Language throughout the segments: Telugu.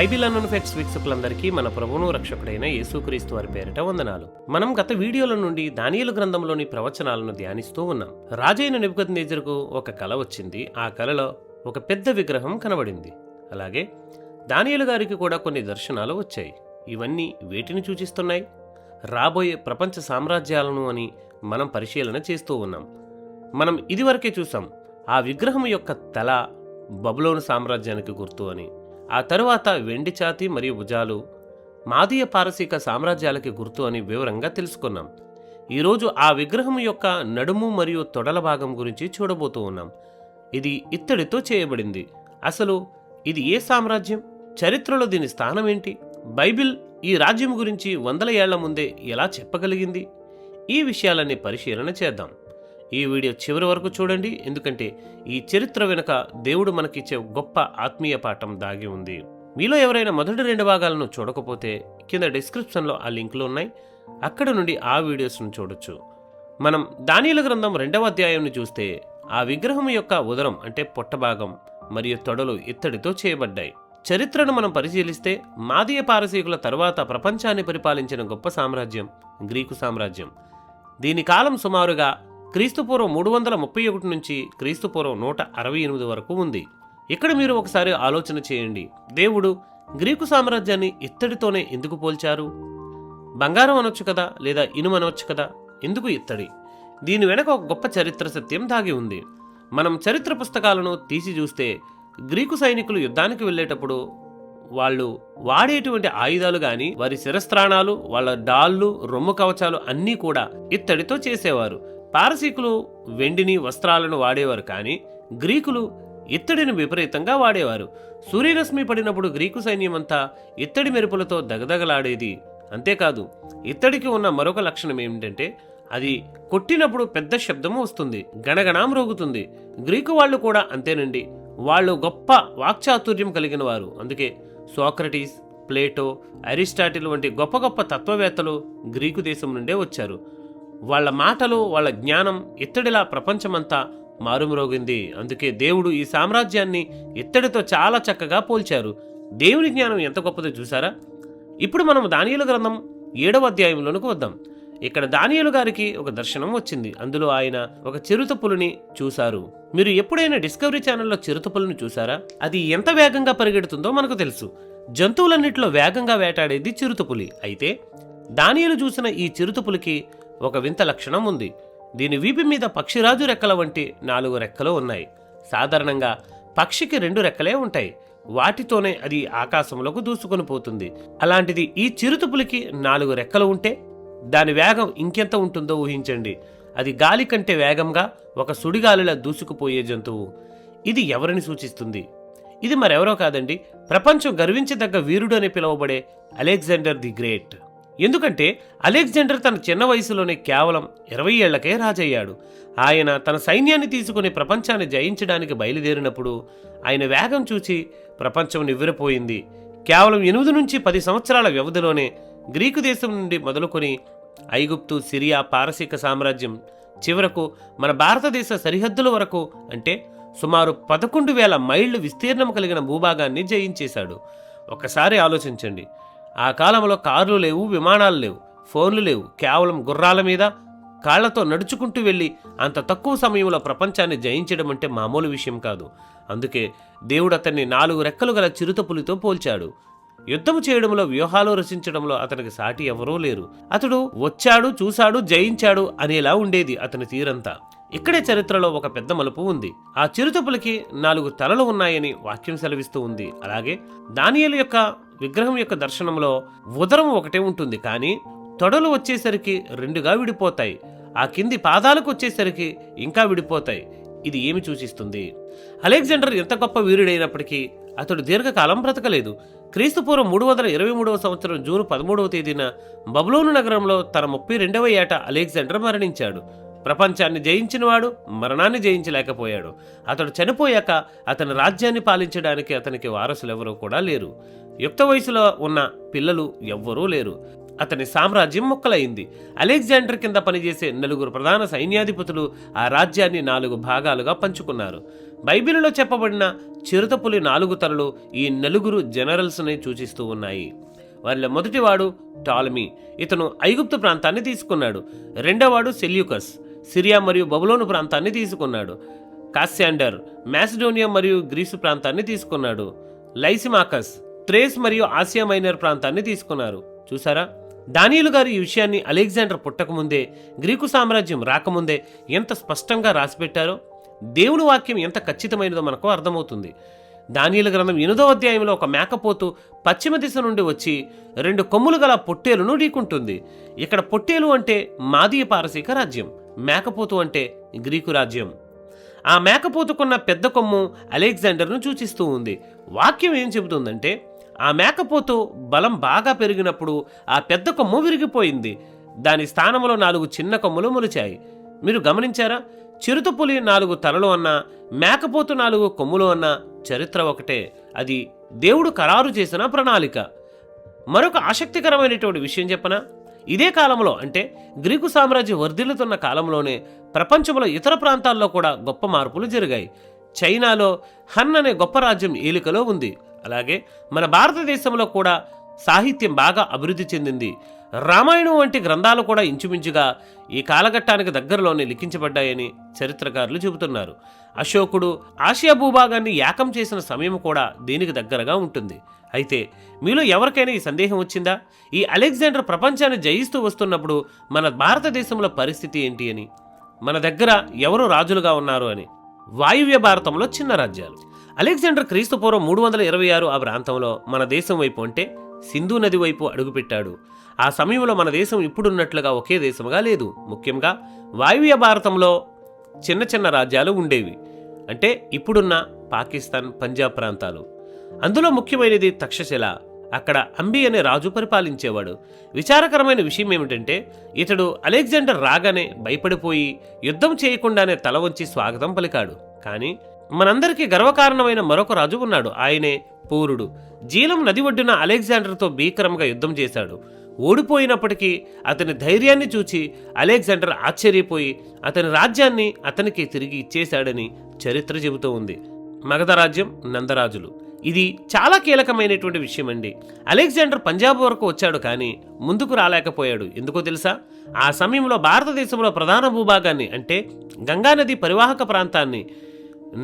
బైబిల్ అన్న ఫెక్స్ వీక్షకులందరికీ మన ప్రభును రక్షకుడైన యేసుక్రీస్తు వారి పేరిట వందనాలు. మనం గత వీడియోల నుండి దానియలు గ్రంథంలోని ప్రవచనాలను ధ్యానిస్తూ ఉన్నాం. రాజైన నెబుకద్నేజర్కు ఒక కళ వచ్చింది. ఆ కలలో ఒక పెద్ద విగ్రహం కనబడింది. అలాగే దానియలు గారికి కూడా కొన్ని దర్శనాలు వచ్చాయి. ఇవన్నీ వేటిని సూచిస్తున్నాయి? రాబోయే ప్రపంచ సామ్రాజ్యాలను అని మనం పరిశీలన చేస్తూ ఉన్నాం. మనం ఇదివరకే చూసాం ఆ విగ్రహం యొక్క తల బబులోను సామ్రాజ్యానికి గుర్తు అని. ఆ తరువాత వెండి ఛాతి మరియు భుజాలు మాదీయ పారసీక సామ్రాజ్యాలకి గుర్తు అని వివరంగా తెలుసుకున్నాం. ఈరోజు ఆ విగ్రహం యొక్క నడుము మరియు తొడల భాగం గురించి చూడబోతూ ఉన్నాం. ఇది ఇత్తడితో చేయబడింది. అసలు ఇది ఏ సామ్రాజ్యం? చరిత్రలో దీని స్థానం ఏంటి? బైబిల్ ఈ రాజ్యం గురించి వందల ఏళ్ళ ముందే ఎలా చెప్పగలిగింది? ఈ విషయాలన్నీ పరిశీలన చేద్దాం. ఈ వీడియో చివరి వరకు చూడండి ఎందుకంటే ఈ చరిత్ర వెనుక దేవుడు మనకిచ్చే గొప్ప ఆత్మీయ పాఠం దాగి ఉంది. మీలో ఎవరైనా మొదటి రెండు భాగాలను చూడకపోతే కింద డిస్క్రిప్షన్లో ఆ లింకులు ఉన్నాయి. అక్కడ నుండి ఆ వీడియోస్ను చూడొచ్చు. మనం దానియుల గ్రంథం రెండవ అధ్యాయంని చూస్తే ఆ విగ్రహం యొక్క ఉదరం అంటే పొట్టభాగం మరియు తొడలు ఇత్తడితో చేయబడ్డాయి. చరిత్రను మనం పరిశీలిస్తే మాదీయ పారసీకుల తరువాత ప్రపంచాన్ని పరిపాలించిన గొప్ప సామ్రాజ్యం గ్రీకు సామ్రాజ్యం. దీని కాలం సుమారుగా క్రీస్తుపూర్వం మూడు వందల ముప్పై ఒకటి నుంచి క్రీస్తుపూర్వం నూట అరవై ఎనిమిది వరకు ఉంది. ఇక్కడ మీరు ఒకసారి ఆలోచన చేయండి. దేవుడు గ్రీకు సామ్రాజ్యాన్ని ఇత్తడితోనే ఎందుకు పోల్చారు? బంగారం అనొచ్చు కదా లేదా ఇనుము అనొచ్చు కదా? ఎందుకు ఇత్తడి? దీని వెనక ఒక గొప్ప చరిత్ర సత్యం దాగి ఉంది. మనం చరిత్ర పుస్తకాలను తీసి చూస్తే గ్రీకు సైనికులు యుద్ధానికి వెళ్ళేటప్పుడు వాళ్ళు వాడేటువంటి ఆయుధాలు గాని వారి శిరస్త్రాణాలు వాళ్ళ డాళ్ళు రొమ్ము కవచాలు అన్నీ కూడా ఇత్తడితో చేసేవారు. పారసీకులు వెండిని వస్త్రాలను వాడేవారు కానీ గ్రీకులు ఇత్తడిని విపరీతంగా వాడేవారు. సూర్యరశ్మి పడినప్పుడు గ్రీకు సైన్యమంతా ఇత్తడి మెరుపులతో దగదగలాడేది. అంతేకాదు ఇత్తడికి ఉన్న మరొక లక్షణం ఏమిటంటే అది కొట్టినప్పుడు పెద్ద శబ్దము వస్తుంది గణగణాం రోగుతుంది గ్రీకు వాళ్ళు కూడా అంతేనండి. వాళ్ళు గొప్ప వాక్చాతుర్యం కలిగిన వారు అందుకే సోక్రటీస్ ప్లేటో అరిస్టాటిల్ వంటి గొప్ప గొప్ప తత్వవేత్తలు గ్రీకు దేశం నుండే వచ్చారు. వాళ్ళ మాటలు వాళ్ళ జ్ఞానం ఇత్తడిలా ప్రపంచమంతా మారుమ్రోగింది. అందుకే దేవుడు ఈ సామ్రాజ్యాన్ని ఇత్తడితో చాలా చక్కగా పోల్చారు. దేవుని జ్ఞానం ఎంత గొప్పదో చూసారా ఇప్పుడు మనం దానియలు గ్రంథం ఏడవ అధ్యాయంలోనికి వద్దాం. ఇక్కడ దానియలు గారికి ఒక దర్శనం వచ్చింది. అందులో ఆయన ఒక చిరుతపులిని చూశారు. మీరు ఎప్పుడైనా డిస్కవరీ ఛానల్లో చిరుతపులిని చూసారా అది ఎంత వేగంగా పరిగెడుతుందో మనకు తెలుసు. జంతువులన్నింటిలో వేగంగా వేటాడేది చిరుతపులి. అయితే దానియలు చూసిన ఈ చిరుతపులికి ఒక వింత లక్షణం ఉంది. దీని వీపు మీద పక్షిరాజు రెక్కల వంటి నాలుగు రెక్కలు ఉన్నాయి. సాధారణంగా పక్షికి రెండు రెక్కలే ఉంటాయి. వాటితోనే అది ఆకాశంలోకి దూసుకొని పోతుంది. అలాంటిది ఈ చిరుతపులికి నాలుగు రెక్కలు ఉంటే దాని వేగం ఇంకెంత ఉంటుందో ఊహించండి. అది గాలి కంటే వేగంగా ఒక సుడిగాలిలా దూసుకుపోయే జంతువు. ఇది ఎవరిని సూచిస్తుంది? ఇది మరెవరో కాదండి ప్రపంచం గర్వించదగ్గ వీరుడు అని పిలువబడే అలెగ్జాండర్ ది గ్రేట్. ఎందుకంటే అలెగ్జాండర్ తన చిన్న వయసులోనే కేవలం ఇరవై ఏళ్ళకే రాజయ్యాడు. ఆయన తన సైన్యాన్ని తీసుకుని ప్రపంచాన్ని జయించడానికి బయలుదేరినప్పుడు ఆయన వేగం చూసి ప్రపంచం నివ్వెరపోయింది. కేవలం ఎనిమిది నుంచి పది సంవత్సరాల వ్యవధిలోనే గ్రీకు దేశం నుండి మొదలుకొని ఐగుప్తు సిరియా పారసీక సామ్రాజ్యం చివరకు మన భారతదేశ సరిహద్దుల వరకు అంటే సుమారు పదకొండు వేల మైళ్ళు విస్తీర్ణం కలిగిన భూభాగాన్ని జయించేశాడు. ఒక్కసారి ఆలోచించండి. ఆ కాలంలో కార్లు లేవు విమానాలు లేవు ఫోన్లు లేవు. కేవలం గుర్రాల మీద కాళ్ళతో నడుచుకుంటూ వెళ్ళి అంత తక్కువ సమయంలో ప్రపంచాన్ని జయించడం అంటే మామూలు విషయం కాదు. అందుకే దేవుడు అతన్ని నాలుగు రెక్కలు గల చిరుతపులితో పోల్చాడు. యుద్ధము చేయడంలో వ్యూహాలు రచించడంలో అతనికి సాటి ఎవరూ లేరు. అతడు వచ్చాడు చూశాడు జయించాడు అనేలా ఉండేది అతని తీరంతా. ఇక్కడే చరిత్రలో ఒక పెద్ద మలుపు ఉంది. ఆ చిరుతపులకి నాలుగు తలలు ఉన్నాయని వాక్యం సెలవిస్తూ ఉంది. అలాగే దానియలు యొక్క విగ్రహం యొక్క దర్శనంలో ఉదరం ఒకటే ఉంటుంది. కానీ తొడలు వచ్చేసరికి రెండుగా విడిపోతాయి. ఆ కింది పాదాలకు వచ్చేసరికి ఇంకా విడిపోతాయి. ఇది ఏమి సూచిస్తుంది? అలెగ్జాండర్ ఎంత గొప్ప వీరుడైనప్పటికీ అతడు దీర్ఘకాలం బ్రతకలేదు. క్రీస్తుపూర్వం మూడు వందల ఇరవై మూడవ సంవత్సరం జూన్ పదమూడవ తేదీన బబులోను నగరంలో తన ముప్పై రెండవ ఏట అలెగ్జాండర్ మరణించాడు. ప్రపంచాన్ని జయించినవాడు మరణాన్ని జయించలేకపోయాడు. అతడు చనిపోయాక అతని రాజ్యాన్ని పాలించడానికి అతనికి వారసులెవరూ కూడా లేరు. యుక్త వయసులో ఉన్న పిల్లలు ఎవ్వరూ లేరు. అతని సామ్రాజ్యం ముక్కలైంది. అలెగ్జాండర్ కింద పనిచేసే నలుగురు ప్రధాన సైన్యాధిపతులు ఆ రాజ్యాన్ని నాలుగు భాగాలుగా పంచుకున్నారు. బైబిల్లో చెప్పబడిన చిరుతపులి నాలుగు తలలు ఈ నలుగురు జనరల్స్ని సూచిస్తూ ఉన్నాయి. వారిలో మొదటివాడు టాల్మీ. ఇతను ఐగుప్తు ప్రాంతాన్ని తీసుకున్నాడు. రెండవవాడు సెల్యూకస్. సిరియా మరియు బబులోను ప్రాంతాన్ని తీసుకున్నాడు. కాస్యాండర్ మ్యాసిడోనియా మరియు గ్రీసు ప్రాంతాన్ని తీసుకున్నాడు. లైసిమాకస్ త్రేస్ మరియు ఆసియా మైనర్ ప్రాంతాన్ని తీసుకున్నారు. చూసారా దానియులు గారు ఈ విషయాన్ని అలెగ్జాండర్ పుట్టకముందే గ్రీకు సామ్రాజ్యం రాకముందే ఎంత స్పష్టంగా రాసిపెట్టారో దేవుని వాక్యం ఎంత ఖచ్చితమైనదో మనకు అర్థమవుతుంది. దానియుల గ్రంథం ఎనిమిదో అధ్యాయంలో ఒక మేకపోతు పశ్చిమ దిశ నుండి వచ్చి రెండు కొమ్ములు గల పొట్టేలును ఢీకుంటుంది. ఇక్కడ పొట్టేలు అంటే మాదీయ పారసీక రాజ్యం. మేకపోతు అంటే గ్రీకు రాజ్యం. ఆ మేకపోతుకున్న పెద్ద కొమ్ము అలెగ్జాండర్ను సూచిస్తూ ఉంది. వాక్యం ఏం చెబుతుందంటే ఆ మేకపోతు బలం బాగా పెరిగినప్పుడు ఆ పెద్ద కొమ్ము విరిగిపోయింది. దాని స్థానంలో నాలుగు చిన్న కొమ్ములు మొలిచాయి. మీరు గమనించారా? చిరుతపులి నాలుగు తలలు అన్నా మేకపోతు నాలుగు కొమ్ములు అన్నా చరిత్ర ఒకటే. అది దేవుడు ఖరారు చేసిన ప్రణాళిక. మరొక ఆసక్తికరమైనటువంటి విషయం చెప్పనా? ఇదే కాలంలో అంటే గ్రీకు సామ్రాజ్యం వర్ధిల్లుతున్న కాలంలోనే ప్రపంచంలో ఇతర ప్రాంతాల్లో కూడా గొప్ప మార్పులు జరిగాయి. చైనాలో హన్ అనే గొప్ప రాజ్యం ఏలికలో ఉంది. అలాగే మన భారతదేశంలో కూడా సాహిత్యం బాగా అభివృద్ధి చెందింది. రామాయణం వంటి గ్రంథాలు కూడా ఇంచుమించుగా ఈ కాలఘట్టానికి దగ్గరలోనే లిఖించబడ్డాయని చరిత్రకారులు చెబుతున్నారు. అశోకుడు ఆసియా భూభాగాన్ని ఏకం చేసిన సమయం కూడా దీనికి దగ్గరగా ఉంటుంది. అయితే మీలో ఎవరికైనా ఈ సందేహం వచ్చిందా? ఈ అలెగ్జాండర్ ప్రపంచాన్ని జయిస్తూ వస్తున్నప్పుడు మన భారతదేశంలో పరిస్థితి ఏంటి అని? మన దగ్గర ఎవరు రాజులుగా ఉన్నారు అని? వాయువ్య భారతంలో చిన్న రాజ్యాలు. అలెగ్జాండర్ క్రీస్తు పూర్వం మూడు వందల ఇరవై ఆరు ఆ ప్రాంతంలో మన దేశం వైపు అంటే సింధు నది వైపు అడుగుపెట్టాడు. ఆ సమయంలో మన దేశం ఇప్పుడున్నట్లుగా ఒకే దేశంగా లేదు. ముఖ్యంగా వాయువ్య భారతంలో చిన్న చిన్న రాజ్యాలు ఉండేవి. అంటే ఇప్పుడున్న పాకిస్తాన్ పంజాబ్ ప్రాంతాలు. అందులో ముఖ్యమైనది తక్షశిల. అక్కడ అంబి అనే రాజు పరిపాలించేవాడు. విచారకరమైన విషయం ఏమిటంటే ఇతడు అలెగ్జాండర్ రాగానే భయపడిపోయి యుద్ధం చేయకుండానే తల వంచి స్వాగతం పలికాడు. కానీ మనందరికీ గర్వకారణమైన మరొక రాజు ఉన్నాడు. ఆయనే పూరుడు. జీలం నది ఒడ్డున అలెగ్జాండర్తో భీకరంగా యుద్ధం చేశాడు. ఓడిపోయినప్పటికీ అతని ధైర్యాన్ని చూచి అలెగ్జాండర్ ఆశ్చర్యపోయి అతని రాజ్యాన్ని అతనికి తిరిగి ఇచ్చేశాడని చరిత్ర చెబుతూ ఉంది. మగధ రాజ్యం నందరాజులు. ఇది చాలా కీలకమైనటువంటి విషయం అండి అలెగ్జాండర్ పంజాబ్ వరకు వచ్చాడు కానీ ముందుకు రాలేకపోయాడు. ఎందుకో తెలుసా? ఆ సమయంలో భారతదేశంలో ప్రధాన భూభాగాన్ని అంటే గంగానది పరివాహక ప్రాంతాన్ని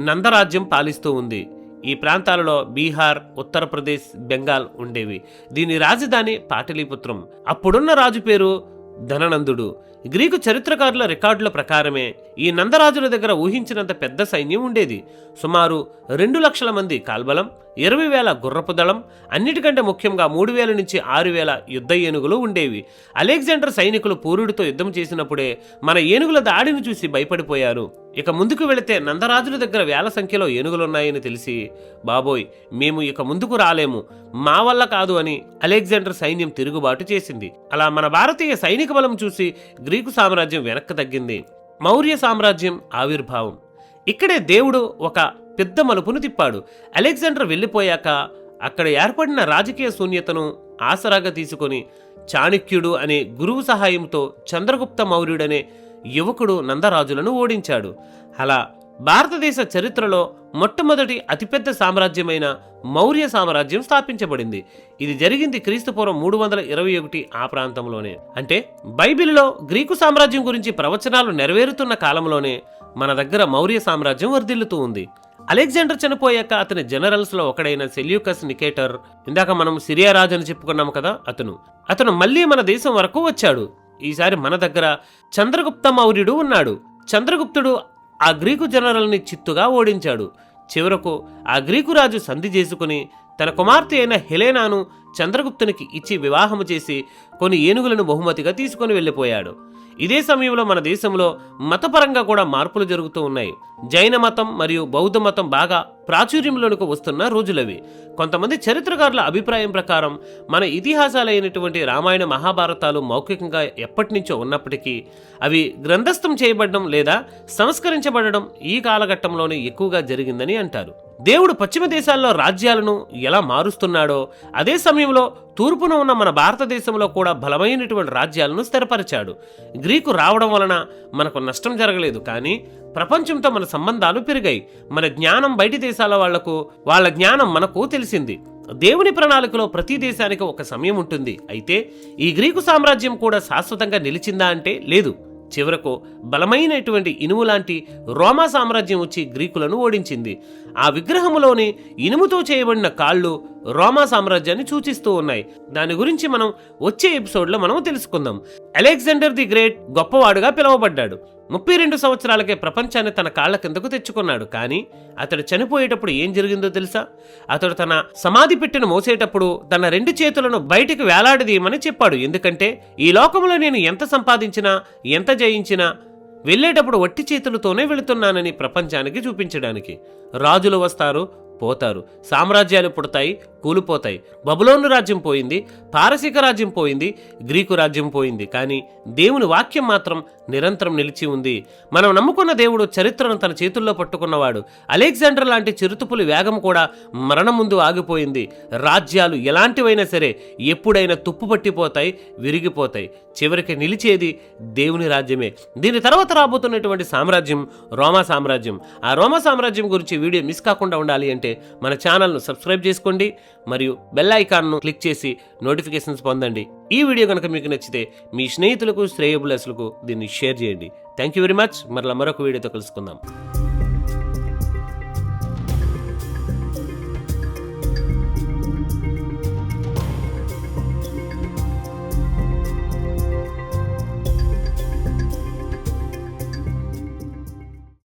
నందరాజ్యం పాలిస్తూ ఉంది. ఈ ప్రాంతాలలో బీహార్ ఉత్తరప్రదేశ్ బెంగాల్ ఉండేవి. దీని రాజధాని పాటలీపుత్రం. అప్పుడున్న రాజు పేరు ధననందుడు. గ్రీకు చరిత్రకారుల రికార్డుల ప్రకారమే ఈ నందరాజుల దగ్గర ఊహించినంత పెద్ద సైన్యం ఉండేది. సుమారు రెండు లక్షల మంది కాల్బలం ఇరవై వేల గుర్రపు దళం అన్నిటికంటే ముఖ్యంగా మూడు వేల నుంచి ఆరు వేల యుద్ధ ఏనుగులు ఉండేవి. అలెగ్జాండర్ సైనికులు పూరుడితో యుద్ధం చేసినప్పుడే మన ఏనుగుల దాడిని చూసి భయపడిపోయారు. ఇక ముందుకు వెళితే నందరాజుల దగ్గర వేల సంఖ్యలో ఏనుగులున్నాయని తెలిసి బాబోయ్ మేము ఇక ముందుకు రాలేము. మా వల్ల కాదు అని అలెగ్జాండర్ సైన్యం తిరుగుబాటు చేసింది. అలా మన భారతీయ సైనిక బలం చూసి గ్రీకు సామ్రాజ్యం వెనక్కి తగ్గింది. మౌర్య సామ్రాజ్యం ఆవిర్భావం. ఇక్కడే దేవుడు ఒక పెద్ద మలుపును తిప్పాడు. అలెగ్జాండర్ వెళ్ళిపోయాక అక్కడ ఏర్పడిన రాజకీయ శూన్యతను ఆసరాగా తీసుకొని చాణక్యుడు అనే గురువు సహాయంతో చంద్రగుప్త మౌర్యుడనే యువకుడు నందరాజులను ఓడించాడు. అలా భారతదేశ చరిత్రలో మొట్టమొదటి అతిపెద్ద సామ్రాజ్యమైన మౌర్య సామ్రాజ్యం స్థాపించబడింది. ఇది జరిగింది క్రీస్తుపూర్వం మూడు వందల ఇరవై ఒకటి ఆ ప్రాంతంలోనే. అంటే బైబిల్లో గ్రీకు సామ్రాజ్యం గురించి ప్రవచనాలు నెరవేరుతున్న కాలంలోనే మన దగ్గర మౌర్య సామ్రాజ్యం వర్ధిల్లుతూ ఉంది. అలెగ్జాండర్ చనిపోయాక అతని జనరల్స్లో ఒకడైన సెల్యూకస్ నికేటర్ ఇందాక మనం సిరియా రాజు అని చెప్పుకున్నాం కదా అతను. అతను మళ్ళీ మన దేశం వరకు వచ్చాడు. ఈసారి మన దగ్గర చంద్రగుప్త మౌర్యుడు ఉన్నాడు. చంద్రగుప్తుడు ఆ గ్రీకు జనరల్ని చిత్తుగా ఓడించాడు. చివరకు ఆ గ్రీకు రాజు సంధి చేసుకుని తన కుమార్తె అయిన హెలేనాను చంద్రగుప్తునికి ఇచ్చి వివాహము చేసి కొన్ని ఏనుగులను బహుమతిగా తీసుకొని వెళ్ళిపోయాడు. ఇదే సమయంలో మన దేశంలో మతపరంగా కూడా మార్పులు జరుగుతూ ఉన్నాయి. జైన మతం మరియు బౌద్ధ మతం బాగా ప్రాచుర్యంలోనికి వస్తున్న రోజులవి. కొంతమంది చరిత్రకారుల అభిప్రాయం ప్రకారం మన ఇతిహాసాలైనటువంటి రామాయణ మహాభారతాలు మౌఖికంగా ఎప్పటి నుంచో ఉన్నప్పటికీ అవి గ్రంథస్థం చేయబడడం లేదా సంస్కరించబడడం ఈ కాలఘట్టంలోనే ఎక్కువగా జరిగిందని అంటారు. దేవుడు పశ్చిమ దేశాల్లో రాజ్యాలను ఎలా మారుస్తున్నాడో అదే సమయంలో తూర్పున ఉన్న మన భారతదేశంలో కూడా బలమైనటువంటి రాజ్యాలను స్థిరపరిచాడు. గ్రీకు రావడం వలన మనకు నష్టం జరగలేదు కానీ ప్రపంచంతో మన సంబంధాలు పెరిగాయి. మన జ్ఞానం బయటి దేశాల వాళ్ళకు వాళ్ళ జ్ఞానం మనకు తెలిసింది. దేవుని ప్రణాళికలో ప్రతి దేశానికి ఒక సమయం ఉంటుంది. అయితే ఈ గ్రీకు సామ్రాజ్యం కూడా శాశ్వతంగా నిలిచిందా అంటే లేదు. చివరకు బలమైనటువంటి ఇనుము లాంటి రోమా సామ్రాజ్యం వచ్చి గ్రీకులను ఓడించింది. ఆ విగ్రహములోని ఇనుముతో చేయబడిన కాళ్ళు రోమా సామ్రాజ్యాన్ని సూచిస్తూ ఉన్నాయి. దాని గురించి మనం వచ్చే ఎపిసోడ్లో మనం తెలుసుకుందాం. అలెగ్జాండర్ ది గ్రేట్ గొప్పవాడుగా పిలువబడ్డాడు. ముప్పై రెండు సంవత్సరాలకే ప్రపంచాన్ని తన కాళ్ళ కిందకు తెచ్చుకున్నాడు. కానీ అతడు చనిపోయేటప్పుడు ఏం జరిగిందో తెలుసా? అతడు తన సమాధి పెట్టెను మోసేటప్పుడు తన రెండు చేతులను బయటికి వేలాడదీయమని చెప్పాడు. ఎందుకంటే ఈ లోకంలో నేను ఎంత సంపాదించినా ఎంత జయించినా వెళ్ళేటప్పుడు వట్టి చేతులతోనే వెళుతున్నానని ప్రపంచానికి చూపించడానికి. రాజులు వస్తారు పోతారు. సామ్రాజ్యాలు పుడతాయి కూలిపోతాయి. బబులోను రాజ్యం పోయింది పారసీక రాజ్యం పోయింది గ్రీకు రాజ్యం పోయింది. కానీ దేవుని వాక్యం మాత్రం నిరంతరం నిలిచి ఉంది. మనం నమ్ముకున్న దేవుడు చరిత్రను తన చేతుల్లో పట్టుకున్నవాడు. అలెగ్జాండర్ లాంటి చిరుతుపులి వేగం కూడా మరణం ముందు ఆగిపోయింది. రాజ్యాలు ఎలాంటివైనా సరే ఎప్పుడైనా తుప్పు పట్టిపోతాయి విరిగిపోతాయి. చివరికి నిలిచేది దేవుని రాజ్యమే. దీని తర్వాత రాబోతున్నటువంటి సామ్రాజ్యం రోమా సామ్రాజ్యం. ఆ రోమా సామ్రాజ్యం గురించి వీడియో మిస్ కాకుండా ఉండాలి అంటే మన ఛానల్ను సబ్స్క్రైబ్ చేసుకోండి మరియు బెల్ ఐకాన్ను క్లిక్ చేసి నోటిఫికేషన్స్ పొందండి. ఈ వీడియో కనుక మీకు నచ్చితే మీ స్నేహితులకు శ్రేయబులసులకు దీన్ని షేర్ చేయండి. థ్యాంక్ యూ వెరీ మచ్ మరలా మరొక వీడియోతో కలుసుకుందాం.